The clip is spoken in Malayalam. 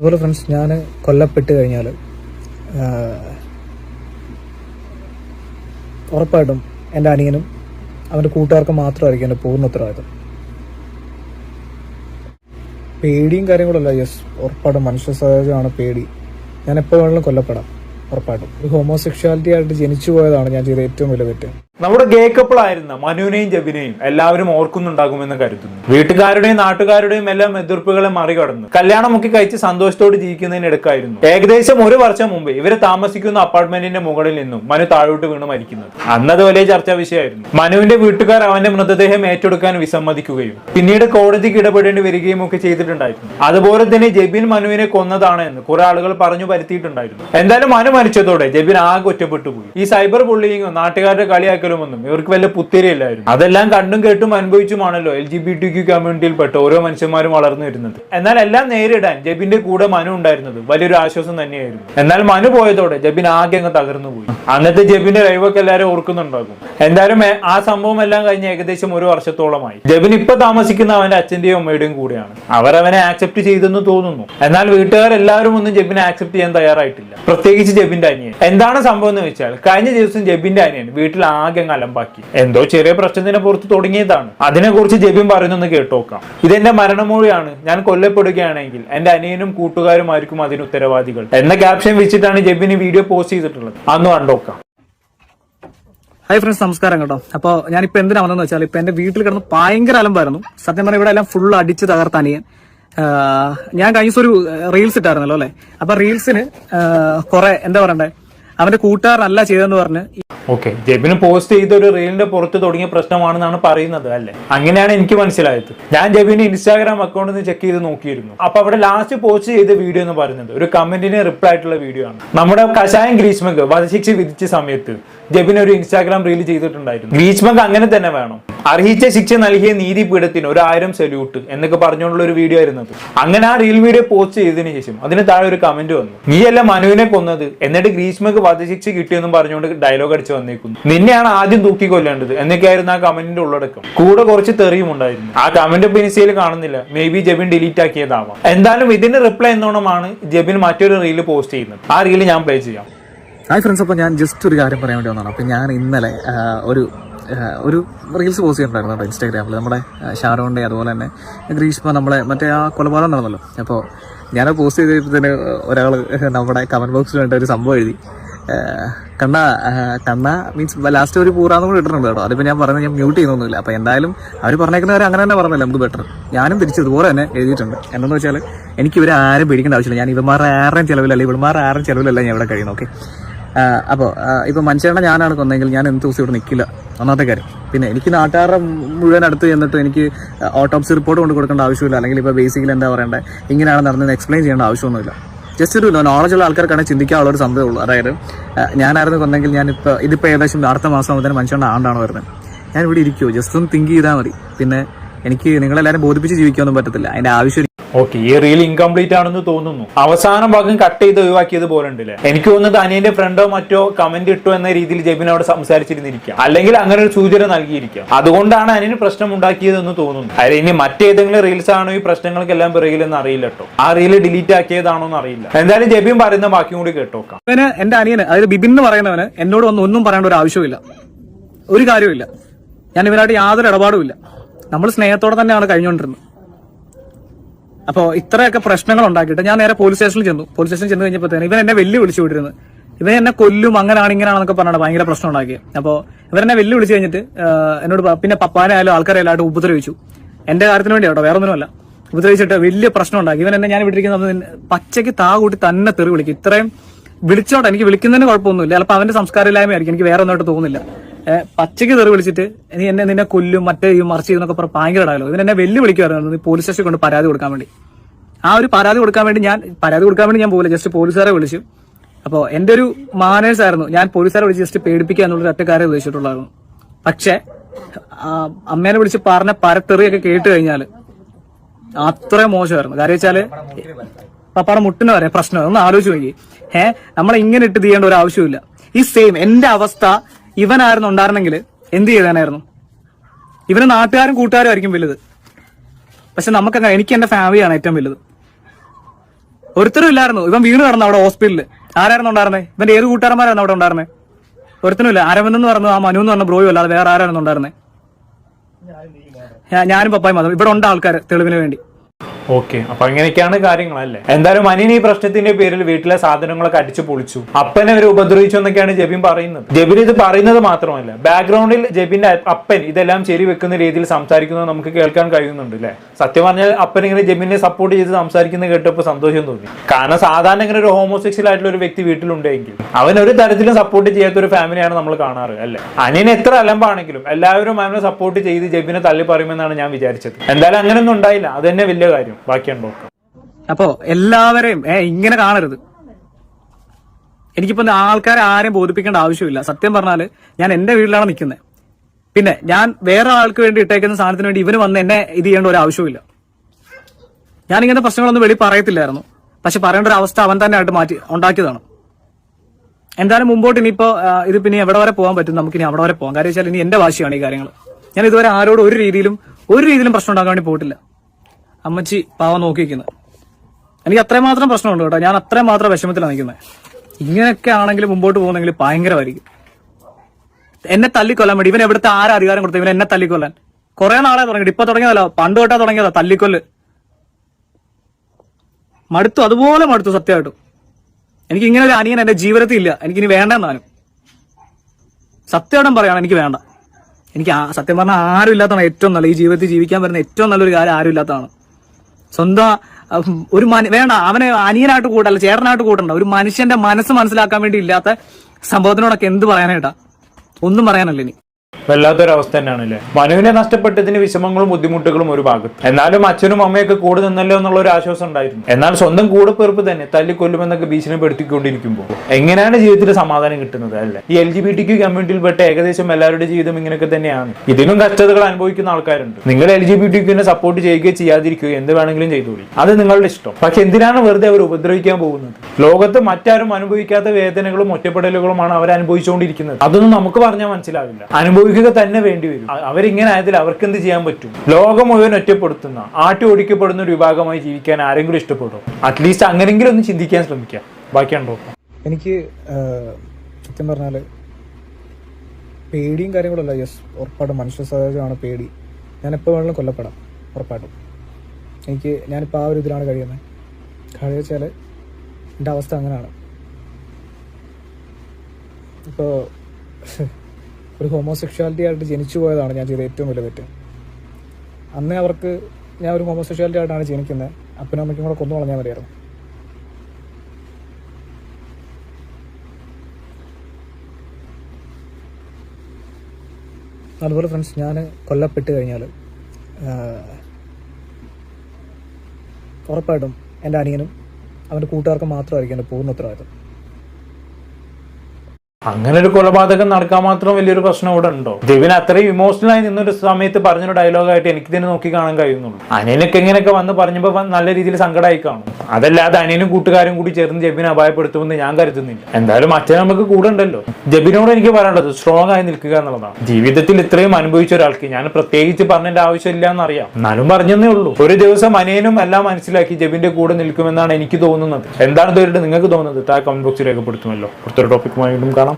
അതുപോലെ ഫ്രണ്ട്സ് ഞാൻ കൊല്ലപ്പെട്ട് കഴിഞ്ഞാൽ ഉറപ്പായിട്ടും എന്റെ അനിയനും അവന്റെ കൂട്ടുകാർക്കും മാത്രമായിരിക്കും എന്റെ പൂർണ ഉത്തരവാദിത്തം പേടിയും കാര്യങ്ങളല്ല യെസ് ഉറപ്പായിട്ടും മനുഷ്യ സഹജമാണ് പേടി. ഞാൻ എപ്പോൾ വേണമെങ്കിലും കൊല്ലപ്പെടാം ഉറപ്പായിട്ടും. ഒരു ഹോമോസെക്ഷാലിറ്റി ആയിട്ട് ജനിച്ചു പോയതാണ് ഞാൻ ചെയ്ത ഏറ്റവും വലിയ തെറ്റ്. നമ്മുടെ ഗേ കപ്പിൾ ആയിരുന്ന മനുവിനെയും ജബിനെയും എല്ലാവരും ഓർക്കുന്നുണ്ടാകുമെന്ന് കരുതുന്നു. വീട്ടുകാരുടെയും നാട്ടുകാരുടെയും എല്ലാം എതിർപ്പുകളെ മറികടന്ന്. കല്യാണമൊക്കെ കഴിച്ച് സന്തോഷത്തോടെ ജീവിക്കുന്നതിനിടക്കായിരുന്നു ഏകദേശം ഒരു വർഷം മുമ്പ് ഇവർ താമസിക്കുന്ന അപ്പാർട്ട്മെന്റിന്റെ മുകളിൽ നിന്നും മനു താഴോട്ട് വീണ് മരിക്കുന്നത്. അന്നത് വലിയ ചർച്ചാ വിഷയമായിരുന്നു. മനുവിന്റെ വീട്ടുകാർ അവന്റെ മൃതദേഹം ഏറ്റെടുക്കാൻ വിസമ്മതിക്കുകയും പിന്നീട് കോടതിക്ക് ഇടപെടേണ്ടി വരികയും ഒക്കെ ചെയ്തിട്ടുണ്ടായിരുന്നു. അതുപോലെ തന്നെ ജബിൻ മനുവിനെ കൊന്നതാണ് എന്ന് കുറെ ആളുകൾ പറഞ്ഞു പരുത്തിയിട്ടുണ്ടായിരുന്നു. എന്തായാലും മനു മരിച്ചതോടെ ജബിൻ ആകെ ഒറ്റപ്പെട്ടു പോയി. ഈ സൈബർ ബുള്ളിങ്ങും നാട്ടുകാരുടെ കളിയാക്കലും ഒന്നും ഇവർക്ക് വല്ല പുത്തിരിയല്ലായിരുന്നു അതെല്ലാം കണ്ടും കേട്ടും അനുഭവിച്ചുമാണല്ലോ L G B T Q കമ്മ്യൂണിറ്റിയിൽപ്പെട്ട ഓരോ മനുഷ്യന്മാരും വളർന്നു വരുന്നത്. എന്നാൽ എല്ലാം നേരിടാൻ ജബിന്റെ കൂടെ മനു ഉണ്ടായിരുന്നത് വലിയൊരു ആശ്വാസം തന്നെയായിരുന്നു. എന്നാൽ മനു പോയതോടെ ജബിൻ ആകെ അങ്ങ് തകർന്നു പോയി. അന്നത്തെ ജബിന്റെ ലൈവൊക്കെ എല്ലാവരും ഓർക്കുന്നുണ്ടാകും. എന്തായാലും ആ സംഭവം എല്ലാം കഴിഞ്ഞ് ഏകദേശം ഒരു വർഷത്തോളമായി. ജബിൻ ഇപ്പൊ താമസിക്കുന്ന അവന്റെ അച്ഛന്റെയും അമ്മയുടെയും കൂടെയാണ്. അവർ അവനെ ആക്സെപ്റ്റ് ചെയ്തെന്ന് തോന്നുന്നു. എന്നാൽ വീട്ടുകാരെല്ലാവരും ഒന്നും ജബിനെ ആക്സെപ്റ്റ് ചെയ്യാൻ തയ്യാറായിട്ടില്ല. പ്രത്യേകിച്ച് ജബിന്റെ അനിയൻ. എന്താണ് സംഭവം എന്ന് വെച്ചാൽ കഴിഞ്ഞ ദിവസം ജബിന്റെ അനിയൻ വീട്ടിൽ ആകെ അങ്ങ് അലമ്പാക്കി എന്തോ ചെറിയ പ്രശ്നത്തിനെ പുറത്ത് തുടങ്ങിയതാണ്. അതിനെക്കുറിച്ച് ജബിൻ പറയുന്നൊന്ന് കേട്ടോക്കാം. ഇതെന്റെ മരണമൊഴിയാണ്. ഞാൻ കൊല്ലപ്പെടുകയാണെങ്കിൽ എന്റെ അനിയനും കൂട്ടുകാരുമായിരിക്കും അതിന് ഉത്തരവാദികൾ. എന്ന ക്യാപ്ഷൻ വെച്ചിട്ടാണ് ജബിൻ ഈ വീഡിയോ പോസ്റ്റ് ചെയ്തിട്ടുള്ളത്. അന്ന് കണ്ടോക്കാം. ഹായ് ഫ്രണ്ട്സ് നമസ്കാരം കേട്ടോ. അപ്പോൾ ഞാനിപ്പോൾ എന്തിനാ വന്നതെന്ന് വെച്ചാൽ ഇപ്പോൾ എന്റെ വീട്ടിൽ കിടന്ന് ഭയങ്കര അലമ്പായിരുന്നു. സത്യം പറഞ്ഞാൽ ഇവിടെ എല്ലാം ഫുൾ അടിച്ച് തകർത്താനിയൻ ഞാൻ കഴിഞ്ഞ ഒരു റീൽസ് ഇട്ടായിരുന്നല്ലോ അല്ലേ? അപ്പൊ റീൽസിന് കുറെ എന്താ പറയണ്ടേ? അവന്റെ കൂട്ടുകാരനല്ല ചെയ്തെന്ന് പറഞ്ഞ് ഓക്കെ ജെബിന് പോസ്റ്റ് ചെയ്ത ഒരു റീലിന്റെ പുറത്ത് തുടങ്ങിയ പ്രശ്നമാണെന്നാണ് പറയുന്നത് അല്ലെ? അങ്ങനെയാണ് എനിക്ക് മനസ്സിലായത്. ഞാൻ ജെബിന്റെ ഇൻസ്റ്റാഗ്രാം അക്കൗണ്ട് ചെക്ക് ചെയ്ത് നോക്കിയിരുന്നു. അപ്പൊ അവിടെ ലാസ്റ്റ് പോസ്റ്റ് ചെയ്ത വീഡിയോ എന്ന് പറയുന്നത്. ഒരു കമന്റിന് റിപ്ലൈ ആയിട്ടുള്ള വീഡിയോ ആണ്. നമ്മുടെ കഷായം ഗ്രീഷ്മക്ക് വധശിക്ഷ വിധിച്ച സമയത്ത് ജെബിൻ ഒരു ഇൻസ്റ്റാഗ്രാം റീൽ ചെയ്തിട്ടുണ്ടായിരുന്നു. ഗ്രീഷ്മക്ക് അങ്ങനെ തന്നെ വേണം. അർഹിച്ച ശിക്ഷ നൽകിയ നീതിപീഠത്തിന് ഒരു ആയിരം സല്യൂട്ട് എന്നൊക്കെ പറഞ്ഞുകൊണ്ടുള്ള ഒരു വീഡിയോ ആയിരുന്നത് അങ്ങനെ ആ റീൽ വീഡിയോ പോസ്റ്റ് ചെയ്തതിനു ശേഷം അതിന് താഴെ ഒരു കമന്റ് വന്നു. നീയല്ല മനുവിനെ കൊന്നത്. എന്നിട്ട് ഗ്രീഷ്മക്ക് വധശിക്ഷ കിട്ടിയെന്നും പറഞ്ഞുകൊണ്ട് ഡയലോഗ് അടിച്ച് വന്നേക്കുന്നു. നിന്നെയാണ് ആദ്യം തൂക്കി കൊല്ലേണ്ടത് എന്നൊക്കെയായിരുന്നു ആ കമന്റിന്റെ ഉള്ളടക്കം. കൂടെ കുറച്ച് തെറിയും ഉണ്ടായിരുന്നു. ആ കമന്റ് ഇൻസ്റ്റയിൽ കാണുന്നില്ല. മേ ബി ജബിൻ ഡിലീറ്റ് ആക്കിയതാവാം. എന്തായാലും ഇതിന്റെ റിപ്ലൈ എന്നോണമാണ് ജബിൻ മറ്റൊരു റീൽ പോസ്റ്റ് ചെയ്യുന്നത്. ആ റീൽ ഞാൻ പ്ലേ ചെയ്യാം. ഹായ് ഫ്രണ്ട്സ് അപ്പോൾ ഞാൻ ജസ്റ്റ് ഒരു കാര്യം പറയാൻ വേണ്ടി വന്നതാണ്. അപ്പോൾ ഞാൻ ഇന്നലെ ഒരു ഒരു റീൽസ് പോസ്റ്റ് ചെയ്തിട്ടുണ്ടായിരുന്നു കേട്ടോ ഇൻസ്റ്റാഗ്രാമിൽ നമ്മുടെ ഷാറോണ്ടെ അതുപോലെ തന്നെ ഗ്രീഷ്മ നമ്മളെ മറ്റേ ആ കൊലപാതകം നടന്നല്ലോ. അപ്പോൾ ഞാനത് പോസ്റ്റ് ചെയ്തതിന് ഒരാൾ നമ്മുടെ കമന്റ് ബോക്സിൽ വേണ്ട ഒരു സംഭവം എഴുതി. കണ്ണ കണ്ണ മീൻസ് ലാസ്റ്റ് ഒരു പൂറാന്ന് കൂടി ഇട്ടിട്ടുണ്ട് കേട്ടോ. അതിപ്പോൾ ഞാൻ പറഞ്ഞത് ഞാൻ മ്യൂട്ട് ചെയ്യുന്നൊന്നുമില്ല. അപ്പോൾ എന്തായാലും അവർ പറഞ്ഞേക്കുന്നവർ അങ്ങനെ തന്നെ പറഞ്ഞല്ലോ നമുക്ക് ബെറ്റർ ഞാനും തിരിച്ച് ഇതുപോലെ തന്നെ എഴുതിയിട്ടുണ്ട്. എന്താണെന്ന് വെച്ചാൽ എനിക്ക് ഇവരെ ആരും പേടിക്കേണ്ട ആവശ്യമില്ല. ഞാൻ ഇവന്മാരുടെ ആരുടെയും ചിലവിലല്ല ഇവന്മാരുടെ ആരുടെയും ചിലവിലല്ല ഞാൻ ഇവിടെ കഴിയുന്നു ഓക്കെ അപ്പോൾ ഇപ്പോൾ മനുഷ്യരുടെ ഞാനാണ് കൊന്നെങ്കിൽ ഞാൻ എന്ത് ദിവസം ഇവിടെ നിൽക്കില്ല ഒന്നാമത്തെ കാര്യം. പിന്നെ എനിക്ക് നാട്ടുകാരുടെ മുഴുവൻ അടുത്ത് ചെന്നിട്ട് എനിക്ക് ഓട്ടോപ്സി റിപ്പോർട്ട് കൊണ്ട് കൊടുക്കേണ്ട ആവശ്യമില്ല. അല്ലെങ്കിൽ ഇപ്പോൾ ബേസിക്കലി എന്താ പറയേണ്ടത് ഇങ്ങനെയാണ് നടന്നത് എക്സ്പ്ലെയിൻ ചെയ്യേണ്ട ആവശ്യമൊന്നുമില്ല. ജസ്റ്റ് ഒരു നോളജ് ഉള്ള ആൾക്കാർക്കാണ് ചിന്തിക്കാനുള്ള ഒരു സംഭവം ഉള്ളൂ. അതായത് ഞാനായിരുന്നു കൊന്നെങ്കിൽ ഞാനിപ്പോൾ ഇതിപ്പോൾ ഏകദേശം അടുത്ത മാസം ആകുമ്പോൾ മനുഷ്യന്റെ ആണ്ടാണ് വരുന്നത്. ഞാൻ ഇവിടെ ഇരിക്കുമോ ജസ്റ്റ് ഒന്ന് തിങ്ക് ചെയ്താൽ മതി. പിന്നെ എനിക്ക് നിങ്ങളെല്ലാവരും ബോധിപ്പിച്ച് ജീവിക്കാനൊന്നും പറ്റത്തില്ല. അതിന്റെ ആവശ്യം ഓക്കെ ഈ റീൽ ഇൻകംപ്ലീറ്റ് ആണെന്ന് തോന്നുന്നു. അവസാന ഭാഗം കട്ട് ചെയ്ത് ഒഴിവാക്കിയത് പോലെ ഉണ്ടല്ലേ? എനിക്ക് തോന്നുന്നത് അനിയന്റെ ഫ്രണ്ടോ മറ്റോ കമന്റ് ഇട്ടു എന്ന രീതിയിൽ ജെബിൻ അവിടെ സംസാരിച്ചിരുന്നിരിക്കാം. അല്ലെങ്കിൽ അങ്ങനെ ഒരു സൂചന നൽകിയിരിക്കാം. അതുകൊണ്ടാണ് അനിയന് പ്രശ്നം ഉണ്ടാക്കിയതെന്ന് തോന്നുന്നു. അതിൽ ഇനി മറ്റേതെങ്കിലും റീൽസ് ആണോ ഈ പ്രശ്നങ്ങൾക്കെല്ലാം പിറകിലെന്ന് അറിയില്ല കേട്ടോ. ആ റീൽ ഡിലീറ്റ് ആക്കിയതാണോ എന്ന് അറിയില്ല. എന്തായാലും ജെബിൻ പറയുന്ന ബാക്കിയും കൂടി കേട്ടോക്കാം. അവന് എന്റെ അനിയന് അതായത് ബിബിൻ എന്ന് പറയുന്നവന് എന്നോട് ഒന്നും ഒന്നും പറയേണ്ട ഒരു ആവശ്യമില്ല ഒരു കാര്യമില്ല ഞാൻ ഇവരായിട്ട് യാതൊരു ഇടപാടുമില്ല. നമ്മൾ സ്നേഹത്തോടെ തന്നെയാണ് കഴിഞ്ഞുകൊണ്ടിരുന്നത്. അപ്പോൾ ഇത്രയൊക്കെ പ്രശ്നങ്ങൾ ഉണ്ടാക്കിയിട്ട് ഞാൻ നേരെ പോലീസ് സ്റ്റേഷനിൽ ചെന്നു. പോലീസ് സ്റ്റേഷനിൽ ചെന്ന് കഴിഞ്ഞപ്പോഴത്തേന് ഇവൻ എന്നെ വെല്ലു വിളിച്ചു വിട്ടിരുന്നു. ഇവൻ എന്നെ കൊല്ലും അങ്ങനെയാണ് ഇങ്ങനെയാണെന്നൊക്കെ പറഞ്ഞാണ് ഭയങ്കര പ്രശ്നം ഉണ്ടാക്കിയത് അപ്പോൾ ഇവരെന്നെ വെല്ലു വിളിച്ചു കഴിഞ്ഞിട്ട് എന്നോട് പിന്നെ പപ്പാനെ ആയാലും ആൾക്കാരെ എല്ലാവരും ഉപദ്രവിച്ചു. എന്റെ കാര്യത്തിന് വേണ്ടി കേട്ടോ വേറെ ഒന്നുമല്ല ഉപദ്രവിച്ചിട്ട് വലിയ പ്രശ്നം ഉണ്ടാക്കി. ഇവൻ എന്നെ ഞാൻ വിട്ടിരിക്കുന്ന പച്ചയ്ക്ക് താ കൂട്ടി തന്നെ തെറി വിളിക്കും. ഇത്രയും വിളിച്ചോട്ടെ എനിക്ക് വിളിക്കുന്നതിന് കുഴപ്പമൊന്നുമില്ല. ചിലപ്പോൾ അവന്റെ സംസ്കാരമില്ലായ്മയായിരിക്കും. എനിക്ക് വേറെ ഒന്നായിട്ട് തോന്നുന്നില്ല. പച്ചയ്ക്ക് തെറി വിളിച്ചിട്ട് നീ എന്നെ നിന്നെ കൊല്ലും മറ്റേ ഈ മറിച്ച് ചെയ്യുന്നൊക്കെ പറഞ്ഞ് ഭയങ്കര ഇടാലോ. ഇതിന് എന്നെ വെല്ലു വിളിക്കുമായിരുന്നു നീ പോലീസ് സ്റ്റേഷനിൽ കൊണ്ട് പരാതി കൊടുക്കാൻ വേണ്ടി. ആ ഒരു പരാതി കൊടുക്കാൻ വേണ്ടി ഞാൻ പരാതി കൊടുക്കാൻ വേണ്ടി ഞാൻ പോകില്ല ജസ്റ്റ് പോലീസുകാരെ വിളിച്ചു. അപ്പോൾ എന്റെ ഒരു മാനേഴ്സ് ആയിരുന്നു. ഞാൻ പോലീസുകാരെ വിളിച്ച് ജസ്റ്റ് പേടിപ്പിക്കുക എന്നുള്ളൊരു ഒറ്റക്കാരെ ഉദ്ദേശിച്ചിട്ടുള്ളായിരുന്നു. പക്ഷേ അമ്മേനെ വിളിച്ച് പറഞ്ഞ പരത്തെറിയൊക്കെ കേട്ട് കഴിഞ്ഞാൽ അത്ര മോശമായിരുന്നു. കാര്യം വെച്ചാൽ പപ്പാടെ മുട്ടിന് വരെ പ്രശ്നം. ഒന്ന് ആലോചിച്ച് നോക്കി. ഏഹ് നമ്മളെ ഇങ്ങനെ ഇട്ട് തീയേണ്ട ഒരു ആവശ്യമില്ല ഈ സെയിം എന്റെ അവസ്ഥ ഇവനായിരുന്നു ഉണ്ടായിരുന്നെങ്കിൽ എന്ത് ചെയ്യാനായിരുന്നു ഇവന് നാട്ടുകാരും കൂട്ടുകാരും ആയിരിക്കും വലുത്. പക്ഷെ നമുക്കങ്ങനെ എനിക്ക് എന്റെ ഫാമിലിയാണ് ഏറ്റവും വലുത്. ഒരുത്തരും ഇല്ലായിരുന്നു ഇവൻ വീണ് കിടന്നു അവിടെ ഹോസ്പിറ്റലിൽ ആരായിരുന്നു ഉണ്ടായിരുന്നേ? ഇവന്റെ ഏത് കൂട്ടുകാരന്മാരായിരുന്നു അവിടെ ഉണ്ടായിരുന്നേ? ഒരുത്തനും ഇല്ല അരവിന്ദ് എന്ന് പറഞ്ഞു ആ മനു എന്ന് പറഞ്ഞ ബ്രോയും അല്ലാതെ വേറെ ആരായിരുന്നു ഉണ്ടായിരുന്നേ? ഞാനും പപ്പായും മാത്രം. ഇവിടെ ഉണ്ട് ആൾക്കാർ തെളിവിന് വേണ്ടി. ഓക്കെ. അപ്പൊ അങ്ങനെയൊക്കെയാണ് കാര്യങ്ങളല്ലേ എന്തായാലും അനിയൻ ഈ പ്രശ്നത്തിന്റെ പേരിൽ വീട്ടിലെ സാധനങ്ങളൊക്കെ അടിച്ചു പൊളിച്ചു. അപ്പനെ അവർ ഉപദ്രവിച്ചു എന്നൊക്കെയാണ് ജബിൻ പറയുന്നത്. ജബിൻ ഇത് പറയുന്നത് മാത്രമല്ല ബാക്ക്ഗ്രൗണ്ടിൽ ജബിന്റെ അപ്പൻ ഇതെല്ലാം ശരി വെക്കുന്ന രീതിയിൽ സംസാരിക്കുന്നത് നമുക്ക് കേൾക്കാൻ കഴിയുന്നുണ്ട് അല്ലെ സത്യം പറഞ്ഞാൽ അപ്പൻ ഇങ്ങനെ ജബിനെ സപ്പോർട്ട് ചെയ്ത് സംസാരിക്കുന്നത് കേട്ടപ്പോൾ സന്തോഷം തോന്നി. കാരണം സാധാരണ ഇങ്ങനെ ഒരു ഹോമോസെക്സ്വൽ ആയിട്ടുള്ള ഒരു വ്യക്തി വീട്ടിലുണ്ടെങ്കിൽ അവൻ ഒരു തരത്തിലും സപ്പോർട്ട് ചെയ്യാത്ത ഒരു ഫാമിലിയാണ് നമ്മൾ കാണാറ് അല്ലെ? അനിയൻ എത്ര അലമ്പാണെങ്കിലും എല്ലാവരും അവനെ സപ്പോർട്ട് ചെയ്ത് ജബിനെ തള്ളി പറയുമെന്നാണ് ഞാൻ വിചാരിച്ചത്. എന്തായാലും അങ്ങനെയൊന്നും ഉണ്ടായില്ല. അത് തന്നെ വലിയ കാര്യം. ബാക്കിയാണ് നോക്കാം. അപ്പോ എല്ലാവരെയും ഏ ഇങ്ങനെ കാണരുത്. എനിക്കിപ്പോ ആൾക്കാരെ ആരെയും ബോധിപ്പിക്കേണ്ട ആവശ്യമില്ല. സത്യം പറഞ്ഞാൽ ഞാൻ എന്റെ വീട്ടിലാണ് നിൽക്കുന്നത് പിന്നെ ഞാൻ വേറെ ആൾക്ക് വേണ്ടി ഇട്ടേക്കുന്ന സാധനത്തിന് വേണ്ടി ഇവന് വന്ന് എന്നെ ഇത് ചെയ്യേണ്ട ഒരു ആവശ്യമില്ല ഞാൻ ഇങ്ങനത്തെ പ്രശ്നങ്ങളൊന്നും വെളി പറയത്തില്ലായിരുന്നു. പക്ഷെ പറയേണ്ട ഒരു അവസ്ഥ അവൻ തന്നെ ആയിട്ട് മാറ്റി ഉണ്ടാക്കിയതാണ്. എന്തായാലും മുമ്പോട്ട് ഇനിയിപ്പോ ഇത് പിന്നെ എവിടെ വരെ പോകാൻ പറ്റും? നമുക്ക് ഇനി അവിടെ വരെ പോകാം. കാര്യം വെച്ചാൽ ഇനി എന്റെ വാശിയാണ് ഈ കാര്യങ്ങൾ ഞാൻ ഇതുവരെ ആരോടും ഒരു രീതിയിലും ഒരു രീതിയിലും പ്രശ്നം ഉണ്ടാക്കാൻ വേണ്ടി പോയിട്ടില്ല. അമ്മച്ചി പാവ നോക്കിയിരിക്കുന്നത് എനിക്ക് അത്രമാത്രം പ്രശ്നമുണ്ട് കേട്ടോ. ഞാൻ അത്രമാത്രം വിഷമത്തിലാണ് നിൽക്കുന്നത്. ഇങ്ങനെയൊക്കെ ആണെങ്കിൽ മുമ്പോട്ട് പോകുന്നെങ്കിൽ ഭയങ്കരമായിരിക്കും. എന്നെ തല്ലിക്കൊല്ലാൻ വേണ്ടി ഇവൻ എവിടുത്തെ ആരാ അധികാരം കൊടുത്തു? ഇവൻ എന്നെ തല്ലിക്കൊല്ലാൻ. കുറെ നാളെ തുടങ്ങിയിട്ട്. ഇപ്പൊ തുടങ്ങിയതല്ലോ. പണ്ട് തൊട്ടാ തുടങ്ങിയതാ. തല്ലിക്കൊല്ല്. മടുത്തു. അതുപോലെ മടുത്തു സത്യമായിട്ടും. എനിക്ക് ഇങ്ങനെ ഒരു അനിയൻ എന്റെ ജീവിതത്തിൽ ഇല്ല. എനിക്ക് ഇനി വേണ്ടെന്നാലും സത്യമായിട്ടും പറയാണ്. എനിക്ക് വേണ്ട. എനിക്ക് സത്യം പറഞ്ഞാൽ ആരും ഇല്ലാത്തതാണ് ഏറ്റവും നല്ല ഈ ജീവിതത്തിൽ ജീവിക്കാൻ പറ്റുന്ന ഏറ്റവും നല്ലൊരു കാര്യം ആരും ഇല്ലാത്തതാണ് സ്വന്തം ഒരു വേണ്ട അവനെ അനിയനായിട്ട് കൂട്ടല്ല ചേട്ടനായിട്ട് കൂട്ടണ്ട. ഒരു മനുഷ്യന്റെ മനസ്സ് മനസ്സിലാക്കാൻ വേണ്ടി ഇല്ലാത്ത സംഭവത്തിനോടൊക്കെ എന്ത് പറയാനായിട്ടാ? ഒന്നും പറയാനല്ല ഇനി. വല്ലാത്തൊരവസ്ഥ തന്നെയാണ് അല്ലേ മനുവിനെ നഷ്ടപ്പെട്ടതിന് വിഷമങ്ങളും ബുദ്ധിമുട്ടുകളും ഒരു ഭാഗത്ത്. എന്നാലും അച്ഛനും അമ്മയൊക്കെ കൂടെ നിന്നല്ലോ എന്നുള്ള ഒരു ആശ്വാസം ഉണ്ടായിരുന്നു. എന്നാൽ സ്വന്തം കൂടെ പെറുപ്പ് തന്നെ തല്ലിക്കൊല്ലുമെന്നൊക്കെ ഭീഷണിപ്പെടുത്തിക്കൊണ്ടിരിക്കുമ്പോൾ എങ്ങനെയാണ് ജീവിതത്തിൽ സമാധാനം കിട്ടുന്നത് അല്ലേ? ഈ എൽ ജി ബി ടി കമ്മ്യൂണിറ്റിയിൽപ്പെട്ട ഏകദേശം എല്ലാവരുടെ ജീവിതം ഇങ്ങനെയൊക്കെ തന്നെയാണ്. ഇതിനും കഷ്ടതകൾ അനുഭവിക്കുന്ന ആൾക്കാരുണ്ട്. നിങ്ങൾ എൽ ജി ബി ടി ക്യുവിനെ സപ്പോർട്ട് ചെയ്യുകയോ ചെയ്യാതിരിക്കുകയോ എന്ത് വേണമെങ്കിലും ചെയ്തോളി. അത് നിങ്ങളുടെ ഇഷ്ടം. പക്ഷെ എന്തിനാണ് വെറുതെ അവർ ഉപദ്രവിക്കാൻ പോകുന്നത്? ലോകത്ത് മറ്റാരും അനുഭവിക്കാത്ത വേദനകളും ഒറ്റപ്പെടലുകളുമാണ് അവർ അനുഭവിച്ചുകൊണ്ടിരിക്കുന്നത് അതൊന്നും നമുക്ക് പറഞ്ഞാൽ മനസ്സിലാവില്ല. അനുഭവിക്കുക തന്നെ വേണ്ടി വരും. അവരിങ്ങനെ ആയതിൽ അവർക്ക് എന്ത് ചെയ്യാൻ പറ്റും? ലോകം മുഴുവൻ ഒറ്റപ്പെടുത്തുന്ന ആട്ടി ഓടിക്കപ്പെടുന്ന ഒരു വിഭാഗമായി ജീവിക്കാൻ ആരെങ്കിലും ഇഷ്ടപ്പെടും? അറ്റ്ലീസ്റ്റ് അങ്ങനെങ്കിലും ഒന്ന് ചിന്തിക്കാൻ ശ്രമിക്കാം. ബാക്കിയുണ്ടോ? എനിക്ക് സത്യം പറഞ്ഞാൽ പേടിയും കാര്യങ്ങളല്ല യെസ് ഉറപ്പായിട്ടും മനുഷ്യ സഹജമാണ് പേടി. ഞാൻ എപ്പോൾ വേണമെങ്കിലും കൊല്ലപ്പെടാം ഉറപ്പായിട്ടും. എനിക്ക് ഞാനിപ്പോൾ ആ ഒരു ഇതിലാണ് കഴിയുന്നത്. കാര്യം വെച്ചാൽ എന്റെ അവസ്ഥ അങ്ങനെയാണ്. ഇപ്പോൾ ഒരു ഹോമോസെക്ഷാലിറ്റി ആയിട്ട് ജനിച്ചു പോയതാണ് ഞാൻ ചെയ്ത ഏറ്റവും വലിയ തെറ്റ്. അന്നേ അവർക്ക് ഞാൻ ഒരു ഹോമോസെക്ഷാലിറ്റി ആയിട്ടാണ് ജനിക്കുന്നത്. അപ്പനും അമ്മയ്ക്കും കൂടെ കൊന്നു കളഞ്ഞാൽ മതിയായിരുന്നു. അതുപോലെ ഫ്രണ്ട്സ് ഞാൻ കൊല്ലപ്പെട്ട് കഴിഞ്ഞാൽ ഉറപ്പായിട്ടും എന്റെ അനിയനും അവന്റെ കൂട്ടുകാർക്കും മാത്രമായിരിക്കും എന്റെ പൂർണ ഉത്തരവാദിത്വം. അങ്ങനെ ഒരു കൊലപാതകം നടക്കാൻ മാത്രം വലിയൊരു പ്രശ്നം ഇവിടെ ഉണ്ടോ? ജെവിൻ അത്രയും ഇമോഷണൽ ആയി നിന്നൊരു സമയത്ത് പറഞ്ഞൊരു ഡയലോഗായിട്ട് എനിക്ക് തന്നെ നോക്കി കാണാൻ കഴിയുന്നുള്ളൂ. അനിയനൊക്കെ എങ്ങനെയൊക്കെ വന്ന് പറഞ്ഞപ്പോൾ നല്ല രീതിയിൽ സങ്കടമായി കാണും. അതല്ലാതെ അനിയനും കൂട്ടുകാരും കൂടി ചേർന്ന് ജബിനെ അപായപ്പെടുത്തുമെന്ന് ഞാൻ കരുതുന്നില്ല. എന്തായാലും അച്ഛൻ നമുക്ക് കൂടെ ഉണ്ടല്ലോ. ജബിനോട് എനിക്ക് പറയാനുള്ളത് സ്ട്രോങ് ആയി നിൽക്കുക എന്നുള്ളതാണ്. ജീവിതത്തിൽ ഇത്രയും അനുഭവിച്ച ഒരാൾക്ക് ഞാൻ പ്രത്യേകിച്ച് പറഞ്ഞതിന്റെ ആവശ്യമില്ല എന്നറിയാം എന്നാലും പറഞ്ഞതേ ഉള്ളൂ. ഒരു ദിവസം അനിയനും എല്ലാം മനസ്സിലാക്കി ജബിന്റെ കൂടെ നിൽക്കുമെന്നാണ് എനിക്ക് തോന്നുന്നത്. എന്താണ് ഇതുവരെ നിങ്ങൾക്ക് തോന്നുന്നത്? താ കമന്റ് ബോക്സിൽ രേഖപ്പെടുത്തുമല്ലോ. അടുത്തൊരു ടോപ്പിക്കുമായി വീണ്ടും കാണാം.